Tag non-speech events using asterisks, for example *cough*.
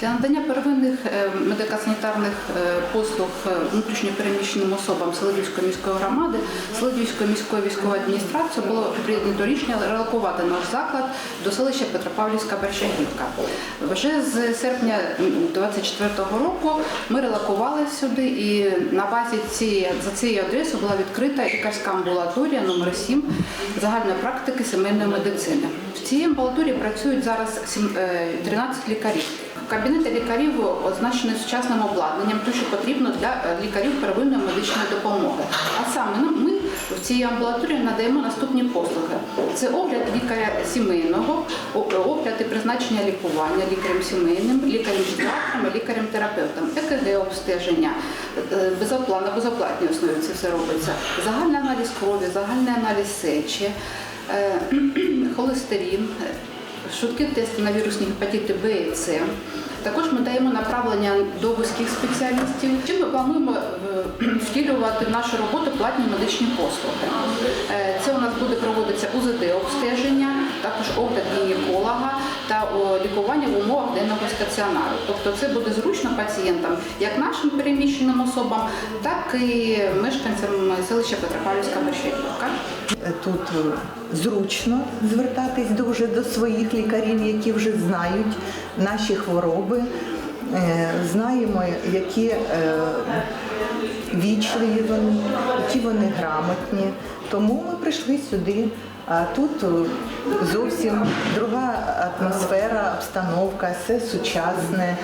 Для надання первинних е, медико-санітарних е, послуг е, внутрішньопереміщеним особам Селидівської міської громади Селидівської міської військової адміністрації було прийнято рішення релокувати наш заклад до селища Петропавлівська Борщагівка. Вже з серпня 24-го року ми релокували сюди і на базі цієї за цією адресою була відкрита лікарська амбулаторія номер 7 загальної практики сімейної медицини. В цій амбулаторії працюють зараз е, 13 лікарів. Кабінети лікарів означені сучасним обладнанням, те, що потрібно для е, лікарів первинної медичної допомоги. А саме ну, ми в цій амбулаторії надаємо наступні послуги: це огляд лікаря сімейного, огляд і призначення лікування лікарем сімейним, лікарем педіатром, лікарем терапевтом, ЕКГ обстеження, е, безоплатно, безоплатній основі це все робиться. Загальний аналіз крові, загальний аналіз сечі, е, *clears throat* холестерин, е, швидкі тести на вірусні гепатити Б і С. Також ми даємо направлення до вузьких спеціалістів. Чим ми плануємо е, *clears throat* втілювати в нашу роботу платні медичні послуги. Е, Це у нас буде проводитися УЗД обстеження, також огляд гінеколога о, лікування в умовах денного стаціонару. Тобто це буде зручно пацієнтам, як нашим переміщеним особам, так і мешканцям селища Петропавлівська Борщагівка. Тут е, зручно звертатись дуже до своїх лікарів, які вже знають наші хвороби, е, знаємо, які е, вічливі вони, які вони грамотні. Тому ми прийшли сюди. А тут зовсім друга атмосфера, обстановка, все сучасне.